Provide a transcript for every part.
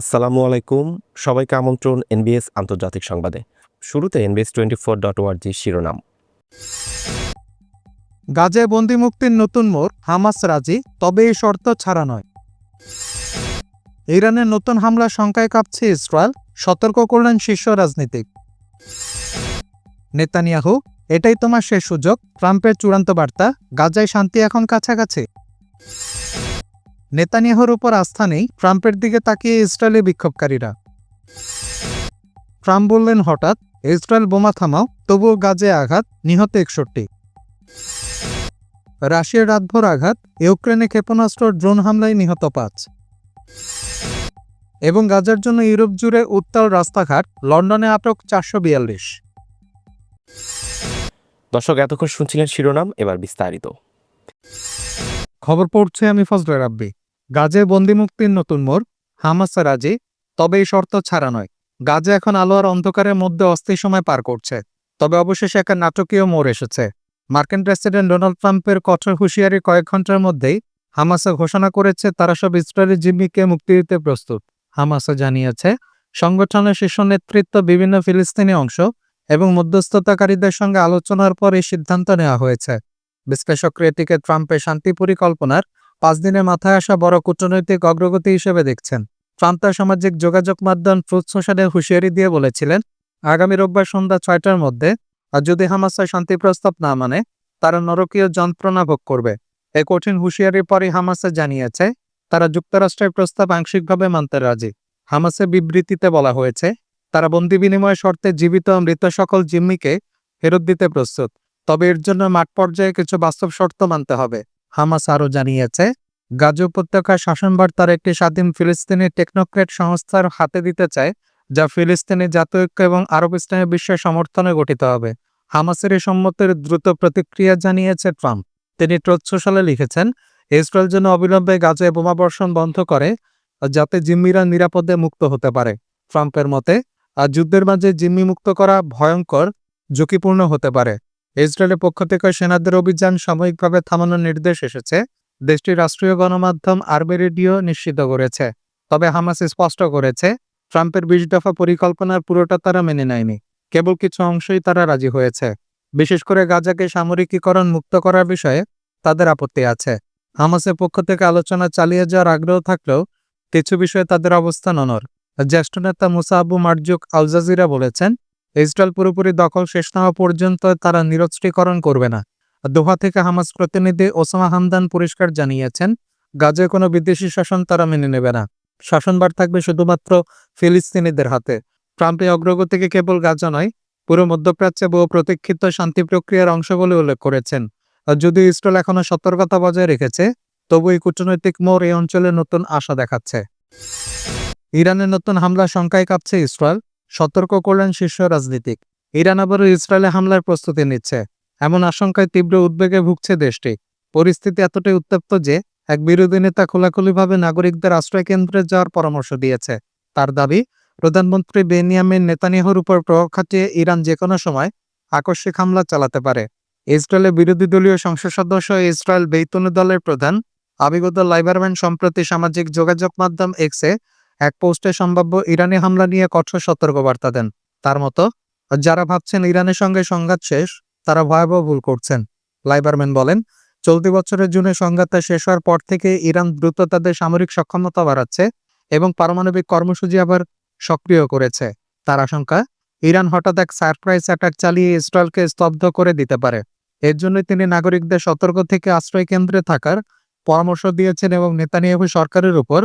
আসসালামু আলাইকুম। সবাইকে আমন্ত্রণ এনবিএস আন্তর্জাতিক সংবাদে। শুরুতে এনবিএস টোয়েন্টি ফোর ডট ওয়ার্জি শিরোনাম। গাজায় বন্দি মুক্তির নতুন মোড়, হামাস রাজি, তবে এই শর্ত ছাড়া নয়। ইরানের নতুন হামলা শঙ্কায় কাঁপছে ইসরায়েল, সতর্ক করলেন শীর্ষ রাজনীতিক। নেতানিয়াহু, এটাই তোমার শেষ সুযোগ, ট্রাম্পের চূড়ান্ত বার্তা, গাজায় শান্তি এখন কাছাকাছি। নেতানিয়াহুর উপর আস্থা নেই, ট্রাম্পের দিকে তাকিয়ে ইসরায়েলি বিক্ষোভকারীরা। ট্রাম্প বললেন, হঠাৎ ইসরায়েল বোমা থামাও, তবুও গাজে আঘাত, নিহত একষট্টি। রাশিয়ার রাতভর আঘাত, ইউক্রেনে ক্ষেপণাস্ত্র, ড্রোন হামলায় নিহত পাঁচ। এবং গাজার জন্য ইউরোপ জুড়ে উত্তাল রাস্তাঘাট, লন্ডনে আটক চারশো বিয়াল্লিশ। দর্শক, এতক্ষণ শুনছিলেন শিরোনাম, এবার বিস্তারিত। খবর পড়ছে আমি ফজলে রাব্বি। গাজে বন্দি মুক্তির নতুন মোড়, হামাস রাজি, তবে এই শর্ত ছাড়া নয়। গাজে এখন আলো আর অন্ধকারের মধ্যে অস্থির সময় পার করছে, তবে অবশেষে একটা নাটকীয় মোড় এসেছে। মার্কিন প্রেসিডেন্ট ডোনাল্ড ট্রাম্পের কঠোর হুঁশিয়ারি কয়েক ঘণ্টার মধ্যেই হামাসা ঘোষণা করেছে তারা সব ইসরায়েলি জিম্মিকে মুক্তি দিতে প্রস্তুত। হামাসা জানিয়েছে, সংগঠনের শীর্ষ নেতৃত্ব বিভিন্ন ফিলিস্তিনি অংশ এবং মধ্যস্থতাকারীদের সঙ্গে আলোচনার পর এই সিদ্ধান্ত নেওয়া হয়েছে। বিশ্লেষকরা এটিকে ট্রাম্পের শান্তি পরিকল্পনার পাঁচ দিনের মাথায় আসা বড় কূটনৈতিক অগ্রগতি হিসেবে দেখছেন। ট্রাম্প তার সামাজিক যোগাযোগ মাধ্যম ট্রুথ সোশ্যালে হুঁশিয়ারি দিয়ে বলেছিলেন, আগামী রোববার সন্ধ্যা ছয়টার মধ্যে, আর যদি হামাসা শান্তি প্রস্তাব না মানে তারা নরকীয় যন্ত্রণা ভোগ করবে। এই কঠিন হুঁশিয়ারির পরই হামাসে জানিয়েছে, তারা যুক্তরাষ্ট্রের প্রস্তাব আংশিকভাবে মানতে রাজি। হামাসের বিবৃতিতে বলা হয়েছে, তারা বন্দি বিনিময় শর্তে জীবিত মৃত সকল জিম্মিকে ফেরত দিতে প্রস্তুত। তবে এর জন্য মাঠ পর্যায়ে কিছু বাস্তব শর্ত মানতে হবে। হামাস আরও জানিয়েছে, গাজা উপত্যকার শাসনভার তার একটি স্বাধীন ফিলিস্তিনি টেকনোক্রেট সংস্থার হাতে দিতে চায়, যা ফিলিস্তিনি জাতীয় ঐক্য এবং আরব ইসলামী বিশ্বের সমর্থনে গঠিত হবে। হামাসের এই সম্মতের দ্রুত প্রতিক্রিয়া জানিয়েছে ট্রাম্প। তিনি ট্রোথ সোশ্যালে লিখেছেন, ইসরায়েল যেন অবিলম্বে গাজায় বোমাবর্ষণ বন্ধ করে, যাতে জিম্মিরা নিরাপদে মুক্ত হতে পারে। ট্রাম্পের মতে আর যুদ্ধের মাঝে জিম্মি মুক্ত করা ভয়ঙ্কর, ঝুঁকিপূর্ণ হতে পারে। ইসরায়েলের পক্ষ থেকে সেনাদের অভিযান সাময়িকভাবে থামানোর নির্দেশ এসেছে। দেশটির রাষ্ট্রীয় গণমাধ্যম আরবে রেডিও নিশ্চিত করেছে। তবে হামাস স্পষ্ট করেছে, ট্রাম্পের বিশ দফা পরিকল্পনার পুরোটা তারা মেনে নেয়নি। কেবল কিছু অংশই তারা রাজি হয়েছে। বিশেষ করে গাজাকে সামরিকীকরণ মুক্ত করার বিষয়ে তাদের আপত্তি আছে। হামাসের পক্ষ থেকে আলোচনা চালিয়ে যাওয়ার আগ্রহ থাকলেও কিছু বিষয়ে তাদের অবস্থান অনর জ্যেষ্ঠ নেতা Musa Abu Marzouk Al Jazeera বলেছেন ইসরায়েল পুরোপুরি দখল শেষ না হওয়া পর্যন্ত তারা নিরস্ত্রীকরণ করবে না। দোহা থেকে হামাস প্রতিনিধি ওসামা হামদান পরিষ্কার জানিয়েছেন গাজে কোনো বিদেশি শাসন তারা মেনে নেবে না। শাসনবার থাকবে শুধুমাত্র ফিলিস্তিনিদের হাতে। ট্রাম্প এই অগ্রগতিকে কেবল গাজা নয়, পুরো মধ্যপ্রাচ্যে বহু প্রতীক্ষিত শান্তি প্রক্রিয়ার অংশ বলে উল্লেখ করেছেন। যদিও ইসরায়েল এখনও সতর্কতা বজায় রেখেছে তবু এই কূটনৈতিক মোড় এই অঞ্চলে নতুন আশা দেখাচ্ছে। ইরানের নতুন হামলা শঙ্কায় কাঁপছে ইসরায়েল। সতর্ক করলেন শীর্ষ রাজনীতিক। ইরান আবারও ইসরায়েলে হামলার প্রস্তুতি নিচ্ছে। এমন আশঙ্কায় তীব্র উদ্বেগে ভুগছে দেশটি। পরিস্থিতি এতটাই উত্তপ্ত যে, এক বিরোধী নেতা খোলাখুলিভাবে নাগরিকদের আশ্রয় কেন্দ্রে যাওয়ার পরামর্শ দিয়েছে। তার দাবি, প্রধানমন্ত্রী বেনিয়ামিন নেতানিয়াহুর উপর প্রভাব খাটিয়ে ইরান যে কোনো সময় আকস্মিক হামলা চালাতে পারে। ইসরায়েলের বিরোধী দলীয় সংসদ সদস্য ইসরায়েল বেইতুনি দলের প্রধান আবিগত লাইবারম্যান সম্প্রতি সামাজিক যোগাযোগ মাধ্যম এক্সে এক পোস্টে সম্ভাব্য ইরানি হামলা নিয়ে কঠোর সতর্কবার্তা দেন। তার মতো, যারা ভাবছেন ইরানের সঙ্গে সংঘাত শেষ, তারা ভয়াবহ ভুল করছেন। লাইবারম্যান বলেন, চলতি বছরের জুনে সংঘাতটা শেষ হওয়ার পর থেকে ইরান দ্রুত তাদের সামরিক সক্ষমতা বাড়াচ্ছে এবং পারমাণবিক কর্মসূচি আবার সক্রিয় করেছে। তার আশঙ্কা, ইরান হঠাৎ এক সারপ্রাইজ অ্যাটাক চালিয়ে ইসরায়েলকে স্তব্ধ করে দিতে পারে। এর জন্য তিনি নাগরিকদের সতর্ক থেকে আশ্রয় কেন্দ্রে থাকার পরামর্শ দিয়েছেন এবং নেতানিয়াহু সরকারের উপর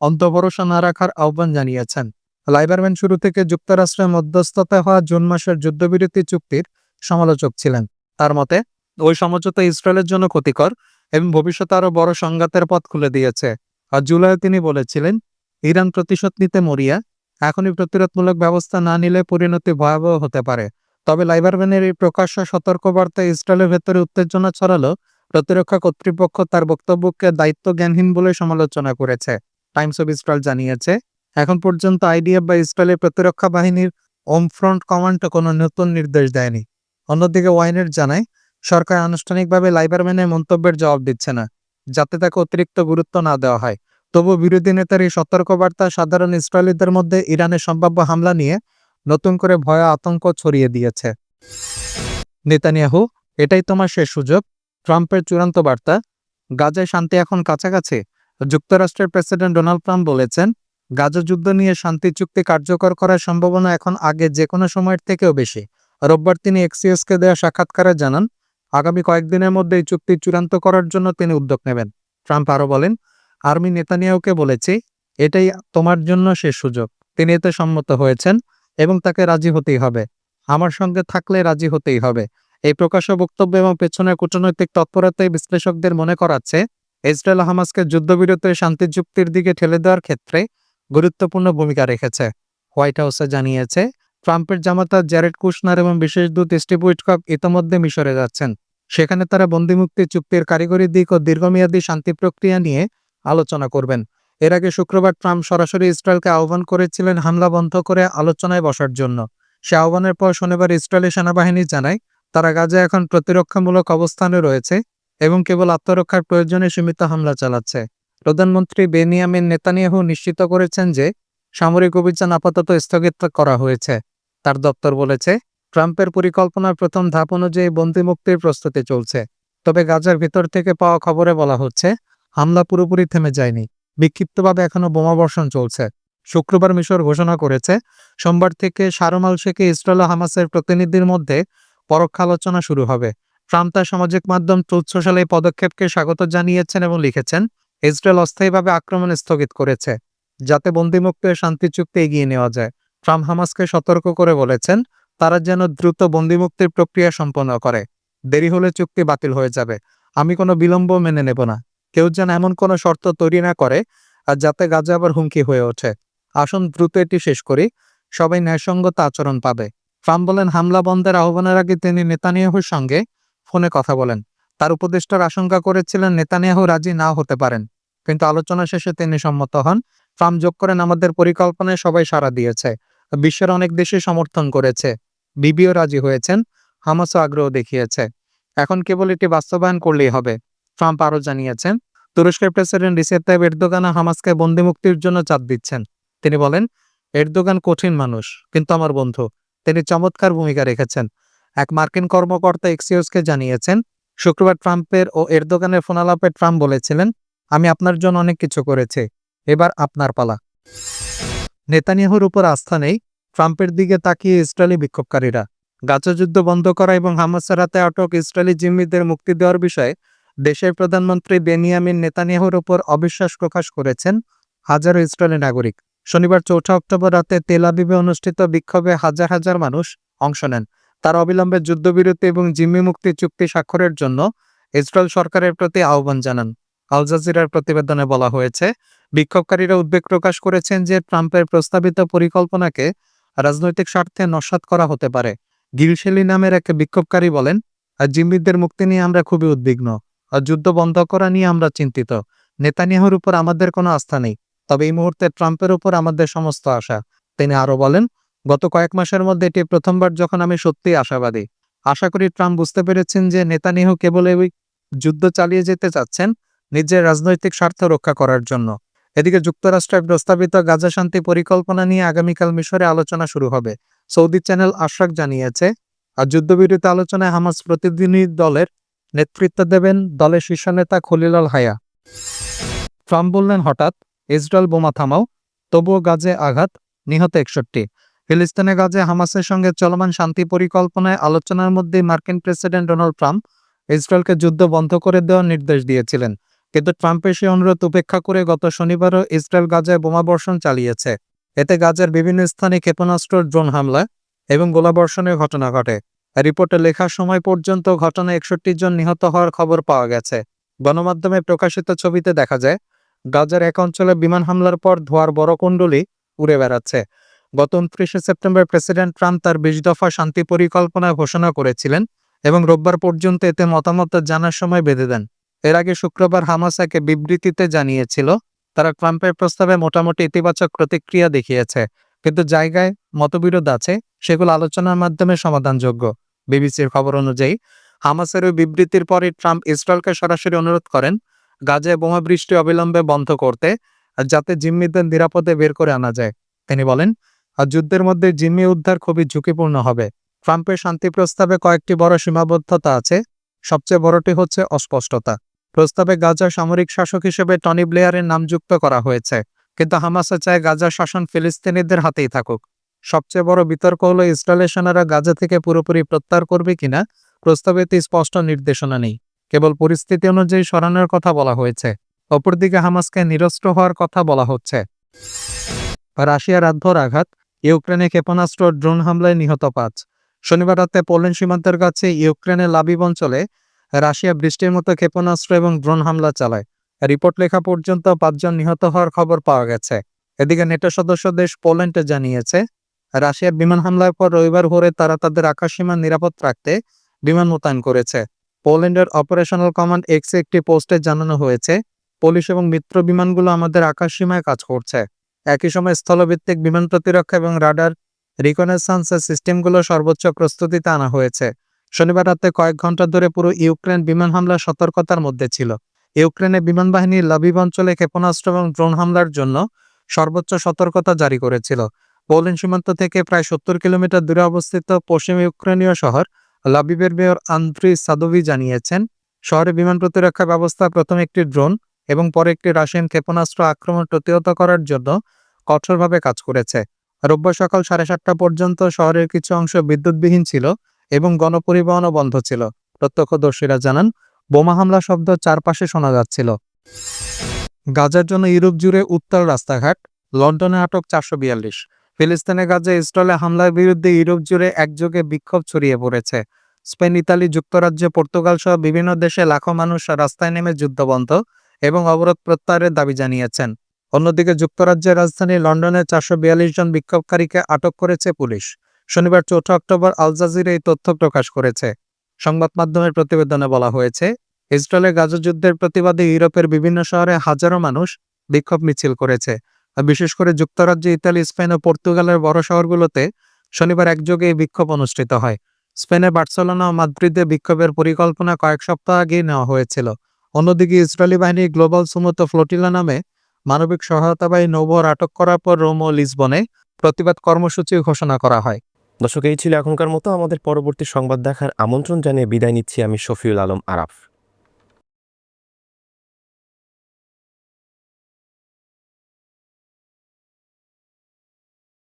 অন্তভরসা না রাখার আহ্বান জানিয়েছেন। লাইবারম্যান শুরু থেকে যুক্তরাষ্ট্রের মধ্যস্থতা হওয়া জুন মাসের যুদ্ধবিরতি চুক্তির সমালোচক ছিলেন। তার মতে, ওই সমঝোতা ইসরায়েলের জন্য ক্ষতিকর এবং ভবিষ্যতে আরও বড় সংঘাতের পথ খুলে দিয়েছে। আর জুলাইয়ে তিনি বলেছিলেন, ইরান প্রতিশোধ নিতে মরিয়া, এখনই প্রতিরোধমূলক ব্যবস্থা না নিলে পরিণতি ভয়াবহ হতে পারে। তবে লাইবারম্যানের এই প্রকাশ্য সতর্কবার্তা ইসরায়েলের ভেতরে উত্তেজনা ছড়ালো প্রতিরক্ষা কর্তৃপক্ষ তার বক্তব্যকে দায়িত্ব জ্ঞানহীন বলে সমালোচনা করেছে। টাইমস অফ ইসরায়েল জানিয়েছে। এখন পর্যন্ত আইডিএফ বা ইসরায়েলের প্রতিরক্ষা বাহিনীর ওম ফ্রন্ট কমান্ড কোনো নতুন নির্দেশ দেয়নি। অন্যদিকে ওয়াইনের জানায়, সরকার আনুষ্ঠানিকভাবে লাইবারম্যানের মন্তব্যের জবাব দিচ্ছে না, যাতে তাকে অতিরিক্ত গুরুত্ব না দেওয়া হয়। তবু বিরোধী নেতার এই সতর্কবার্তা সাধারণ ইসরায়েলিদের মধ্যে ইরানের সম্ভাব্য হামলা নিয়ে নতুন করে ভয় আতঙ্ক ছড়িয়ে দিয়েছে। নেতানিয়াহু, এটাই তোমার শেষ সুযোগ। ট্রাম্পের চূড়ান্ত বার্তা, গাজায় শান্তি এখন কাছাকাছি? যুক্তরাষ্ট্রের প্রেসিডেন্ট ডোনাল্ড ট্রাম্প বলেছেন, গাজা যুদ্ধ নিয়ে শান্তি চুক্তি কার্যকর করার সম্ভাবনা এখন আগে যে কোনো সময়ের থেকেও বেশি। রোববার তিনি এক্সিএসকে দেওয়া সাক্ষাৎকারে জানান, আগামী কয়েকদিনের মধ্যে এই চুক্তি চূড়ান্ত করার জন্য তিনি উদ্যোগ নেবেন। ট্রাম্প আরও বলেন, আর্মি নেতানিয়াহুকে বলেছি, এটাই তোমার জন্য শেষ সুযোগ। তিনি এতে সম্মত হয়েছেন এবং তাকে রাজি হতেই হবে। আমার সঙ্গে থাকলে রাজি হতেই হবে। এই প্রকাশ্য বক্তব্য এবং পেছনের কূটনৈতিক তৎপরতায় বিশ্লেষকদের মনে করাচ্ছে ইসরায়েল হামাসকে যুদ্ধবিরতির শান্তি চুক্তির দিকে ঠেলে দেওয়ার ক্ষেত্রে গুরুত্বপূর্ণ ভূমিকা রেখেছে। হোয়াইট হাউসে জানিয়েছে, ট্রাম্পের জামাতা জ্যারেড কুশনার এবং বিশেষ দূত স্টিভ উইটকপ ইতোমধ্যে মিশরে যাচ্ছেন। সেখানে তারা বন্দিমুক্তি চুক্তির কারিগরি দিক ও দীর্ঘমেয়াদী শান্তি প্রক্রিয়া নিয়ে আলোচনা করবেন। এর আগে শুক্রবার ট্রাম্প সরাসরি ইসরায়েলকে আহ্বান করেছিলেন হামলা বন্ধ করে আলোচনায় বসার জন্য। সে আহ্বানের পর শনিবার ইসরায়েলি সেনাবাহিনী জানায়, তারা গাজা এখন প্রতিরক্ষামূলক অবস্থানে রয়েছে। এবং কেবল আত্মরক্ষার প্রয়োজনে সীমিত হামলা চালাচ্ছে। প্রধানমন্ত্রী বেনিয়ামিন নেতানিয়াহু নিশ্চিত করেছেন যে, সামরিক অভিযান আপাতত স্থগিত করা হয়েছে। তার দপ্তর বলেছে, ট্রাম্পের পরিকল্পনার প্রথম ধাপ অনুযায়ী বন্দি মুক্তির প্রস্তুতি চলছে। তবে গাজার ভিতর থেকে পাওয়া খবরে বলা হচ্ছে, হামলা পুরোপুরি থেমে যায়নি। বিক্ষিপ্তভাবে এখনও বোমাবর্ষণ চলছে। শুক্রবার মিশর ঘোষণা করেছে, সোমবার থেকে সারমাল শেখে ইসরায়েল হামাসের প্রতিনিধির মধ্যে পরোক্ষ আলোচনা শুরু হবে। ট্রাম্প তার সামাজিক মাধ্যম ট্রুথ সোশ্যাল এই পদক্ষেপকে স্বাগত জানিয়েছেন এবং লিখেছেন, ইসরায়েল অস্থায়ীভাবে আক্রমণ স্থগিত করেছে, যাতে বন্দিমুক্তি শান্তি চুক্তি এগিয়ে নেওয়া যায়। ট্রাম্প হামাসকে সতর্ক করে বলেছেন, তারা যেন দ্রুত বন্দিমুক্তির প্রক্রিয়া সম্পন্ন করে। দেরি হলে চুক্তি বাতিল হয়ে যাবে। আমি কোনো বিলম্ব মেনে নেব না। কেউ যেন এমন কোনো শর্ত তৈরি না করে, আর যাতে গাজা আবার হুমকি হয়ে ওঠে। আসুন দ্রুত এটি শেষ করি। সবাই ন্যায়সঙ্গত আচরণ পাবে। ট্রাম্প বলেন, হামলা বন্ধের আহ্বানের আগে তিনি নেতানিয়াহুর সঙ্গে ফোনে কথা বলেন। তার উপদেষ্টার আশঙ্কা করেছিলেন নেতানিয়াহু রাজি নাও হতে পারেন। কিন্তু আলোচনা শেষে তিনি সম্মত হন, ট্রাম্প যোগ করেন আমাদের পরিকল্পনায় সবাই সাড়া দিয়েছে, বিশ্বের অনেক দেশই সমর্থন করেছে। বিবিও রাজি হয়েছেন, হামাসও আগ্রহ দেখিয়েছে। এখন কেবল এটি বাস্তবায়ন করলেই হবে, ট্রাম্প আরও জানিয়েছেন। তুরস্কের প্রেসিডেন্ট রিসেপ তাইব এরদোগানা হামাসকে বন্দি মুক্তির জন্য চাপ দিচ্ছেন। তিনি বলেন, এরদোগান কঠিন মানুষ, কিন্তু আমার বন্ধু। তিনি চমৎকার ভূমিকা রেখেছেন। এক মার্কিন কর্মকর্তা এক্সিওসকে জানিয়েছেন, শুক্রবার ট্রাম্পের ও এরদোগানের ফোনালাপে ট্রাম্প বলেছিলেন, আমি আপনার জন্য অনেক কিছু করেছি, এবার আপনার পালা। নেতানিয়াহুর উপর আস্থা নেই, ট্রাম্পের দিকে তাকিয়ে ইসরায়েলি বিক্ষোভকারীরা। গাজা যুদ্ধ বন্ধ করা এবং হামাসের হাতে আটক ইসরায়েলি জিম্মিদের মুক্তি দেওয়ার বিষয়ে দেশের প্রধানমন্ত্রী বেনিয়ামিন নেতানিয়াহুর উপর অবিশ্বাস প্রকাশ করেছেন হাজারো ইসরায়েলি নাগরিক। শনিবার চৌঠা অক্টোবর রাতে তেল আবিবে অনুষ্ঠিত বিক্ষোভে হাজার হাজার মানুষ অংশ নেন। তার অবিলম্বে যুদ্ধবিরতি এবং জিম্মি মুক্তি চুক্তি স্বাক্ষরের জন্য ইসরায়েল সরকারের প্রতি আহ্বান জানান। আল জাজিরার প্রতিবেদনে বলা হয়েছে, বিক্ষোভকারীরা উদ্বেগ প্রকাশ করেছেন যে ট্রাম্পের প্রস্তাবিত পরিকল্পনাকে রাজনৈতিক স্বার্থে নস্যাৎ করা হতে পারে। গিলশেলি নামের এক বিক্ষোভকারী বলেন জিম্মিদের মুক্তি নিয়ে আমরা খুবই উদ্বিগ্ন। আর যুদ্ধ বন্ধ করা নিয়ে আমরা চিন্তিত। নেতানিয়াহুর উপর আমাদের কোনো আস্থা নেই। তবে এই মুহূর্তে ট্রাম্পের উপর আমাদের সমস্ত আশা। তিনি আরও বলেন গত কয়েক মাসের মধ্যে এটি প্রথমবার যখন আমি সত্যিই আশাবাদী। আশা করি ট্রাম্প বুঝতে পেরেছেন যে নেতানিয়াহু কেবল এই যুদ্ধ চালিয়ে যেতে চাচ্ছেন নিজের রাজনৈতিক স্বার্থ রক্ষা করার জন্য। এদিকে যুক্তরাষ্ট্রের প্রস্তাবিত গাজা শান্তি পরিকল্পনা নিয়ে আগামীকাল মিশরে আলোচনা শুরু হবে, সৌদি চ্যানেল আশরাক জানিয়েছে। আর যুদ্ধবিরতি আলোচনায় হামাস প্রতিনিধি দলের নেতৃত্ব দেবেন দলের শীর্ষ নেতা খলিলাল হায়া। ট্রাম্প বললেন, হঠাৎ ইসরায়েল বোমা থামাও, তবুও গাজে আঘাত, নিহত একষট্টি। ফিলিস্তিনে গাজে হামাসের সঙ্গে চলমান শান্তি পরিকল্পনায় আলোচনার মধ্যে মার্কিন প্রেসিডেন্ট ডোনাল্ড ট্রাম্প ইসরায়েলকে যুদ্ধ বন্ধ করে দেওয়ার নির্দেশ দিয়েছিলেন। কিন্তু ট্রাম্পের সেই অনুরোধ উপেক্ষা করে গত শনিবারও ইসরায়েল গাজায় বোমাবর্ষণ চালিয়েছে। এতে গাজার বিভিন্ন স্থানে ক্ষেপণাস্ত্র, ড্রোন হামলা এবং গোলাবর্ষণের ঘটনা ঘটে। রিপোর্টে লেখার সময় পর্যন্ত ঘটনায় একষট্টি জন নিহত হওয়ার খবর পাওয়া গেছে। গণমাধ্যমে প্রকাশিত ছবিতে দেখা যায়, গাজার এক অঞ্চলে বিমান হামলার পর ধোয়ার বড় কুণ্ডলি উড়ে বেড়াচ্ছে। গত উনত্রিশে সেপ্টেম্বর প্রেসিডেন্ট ট্রাম্প তার বিশ দফা শান্তি পরিকল্পনা ঘোষণা করেছিলেন এবং রোববার পর্যন্ত এতে মতামত জানার সময় বেঁধে দেন। এর আগে শুক্রবার হামাস একে বিবৃতিতে জানিয়েছিল, তারা ট্রাম্পের প্রস্তাবে মোটামুটি ইতিবাচক প্রতিক্রিয়া দেখিয়েছে, কিন্তু জায়গায় মতবিরোধ আছে, সেগুলো আলোচনার মাধ্যমে সমাধানযোগ্য। বিবিসির খবর অনুযায়ী, হামাসের ওই বিবৃতির পরে ট্রাম্প ইসরায়েলকে সরাসরি অনুরোধ করেন গাজায় বোমা বৃষ্টি অবিলম্বে বন্ধ করতে, যাতে জিম্মিদের নিরাপদে বের করে আনা যায়। তিনি বলেন আর যুদ্ধের মধ্যে জিম্মি উদ্ধার খুবই ঝুঁকিপূর্ণ হবে। ট্রাম্পের শান্তি প্রস্তাবে কয়েকটি বড় সীমাবদ্ধতা আছে। সবচেয়ে বড়টি হচ্ছে অস্পষ্টতা। প্রস্তাবে গাজার সামরিক শাসক হিসেবে টনি ব্লেয়ারের নাম যুক্ত করা হয়েছে, কিন্তু হামাসে চায় গাজার শাসন ফিলিস্তিনিদের হাতেই থাকুক। সবচেয়ে বড় বিতর্ক হলো ইসরায়েলের সেনারা গাজা থেকে পুরোপুরি প্রত্যাহার করবে কিনা, প্রস্তাবে স্পষ্ট নির্দেশনা নেই। কেবল পরিস্থিতি অনুযায়ী সরানোর কথা বলা হয়েছে। অপরদিকে হামাসকে নিরস্ত্র হওয়ার কথা বলা হচ্ছে। রাশিয়ার রাতভর আঘাত ইউক্রেনে ক্ষেপণাস্ত্র ড্রোন হামলায় নিহত পাঁচ। শনিবার রাতে পোল্যান্ড সীমান্তের কাছে ইউক্রেনের লাবিব অঞ্চলে রাশিয়া বৃষ্টির মতো ক্ষেপণাস্ত্র এবং ড্রোন হামলা চালায়। রিপোর্ট লেখা পর্যন্ত পাঁচজন নিহত হওয়ার খবর পাওয়া গেছে। এদিকে নেটো সদস্য দেশ পোল্যান্ডে জানিয়েছে, রাশিয়ার বিমান হামলার পর রবিবার ভোরে তারা তাদের আকাশসীমা নিরাপদ রাখতে বিমান মোতায়েন করেছে। পোল্যান্ডের অপারেশনাল কমান্ড এক্সে একটি পোস্টে জানানো হয়েছে, পুলিশ এবং মিত্র বিমানগুলো আমাদের আকাশসীমায় কাজ করছে। একই সময় স্থলভিত্তিক বিমান প্রতিরক্ষা এবং রাডার রিকনেসান্সের সিস্টেমগুলো সর্বোচ্চ প্রস্তুতিতে আনা হয়েছে। শনিবার রাতে কয়েক ঘণ্টা ধরে পুরো ইউক্রেন বিমান হামলা সতর্কতার মধ্যে ছিল। ইউক্রেনে বিমান বাহিনী লাবিব অঞ্চলে ক্ষেপণাস্ত্র এবং ড্রোন হামলার জন্য সর্বোচ্চ সতর্কতা জারি করেছিল। পোল্যান্ড সীমান্ত থেকে প্রায় সত্তর কিলোমিটার দূরে অবস্থিত পশ্চিম ইউক্রেনীয় শহর লাবিবের মেয়র আন্দ্রি সাদোভি জানিয়েছেন, শহরে বিমান প্রতিরক্ষা ব্যবস্থা প্রথমে একটি ড্রোন এবং পরে একটি রাশিয়ান ক্ষেপণাস্ত্র আক্রমণ প্রতিহত করার জন্য কঠোরভাবে কাজ করেছে। রোববার সকাল সাড়ে সাতটা পর্যন্ত শহরের কিছু অংশ বিদ্যুৎবিহীন ছিল এবং গণপরিবহনও বন্ধ ছিল। প্রত্যক্ষদর্শীরা জানান, বোমা হামলা শব্দ চারপাশে শোনা যাচ্ছিল। গাজার জন্য ইউরোপ জুড়ে উত্তাল রাস্তাঘাট, লন্ডনে আটক চারশো বিয়াল্লিশ। ফিলিস্তিনে গাজা ইসরায়েলে হামলার বিরুদ্ধে ইউরোপ জুড়ে একযোগে বিক্ষোভ ছড়িয়ে পড়েছে। স্পেন, ইতালি, যুক্তরাজ্য, পর্তুগাল সহ বিভিন্ন দেশে লাখো মানুষ রাস্তায় নেমে যুদ্ধবন্ধ এবং অবরোধ প্রত্যাহারের দাবি জানিয়েছেন। অন্যদিকে যুক্তরাজ্যের রাজধানী লন্ডনে চারশো বিয়াল্লিশ জন বিক্ষোভকারীকে আটক করেছে পুলিশ। শনিবার চৌঠা অক্টোবর আল জাজিরা এই তথ্য প্রকাশ করেছে। সংবাদ মাধ্যমের প্রতিবেদনে বলা হয়েছে, ইসরায়েলের গাজা যুদ্ধের প্রতিবাদে ইউরোপের বিভিন্ন শহরে হাজারো মানুষ বিক্ষোভ মিছিল করেছে। বিশেষ করে যুক্তরাজ্য, ইতালি, স্পেন ও পর্তুগালের বড় শহরগুলোতে শনিবার একযোগে এই বিক্ষোভ অনুষ্ঠিত হয়। স্পেনে বার্সেলোনা ও মাদ্রিদে বিক্ষোভের পরিকল্পনা কয়েক সপ্তাহ আগেই নেওয়া হয়েছিল। অন্যদিকে ইসরায়েলি বাহিনী গ্লোবাল সুমতো ফ্লোটিলা নামে মানবিক সহায়তাবাহী নৌবহর আটক করার পর রোম ও লিসবনে প্রতিবাদ কর্মসূচি ঘোষণা করা হয়। দর্শক, এই ছিল এখনকার মতো। আমাদের পরবর্তী সংবাদ দেখার আমন্ত্রণ জানিয়ে বিদায় নিচ্ছি আমি শফিউল আলম আরাফ।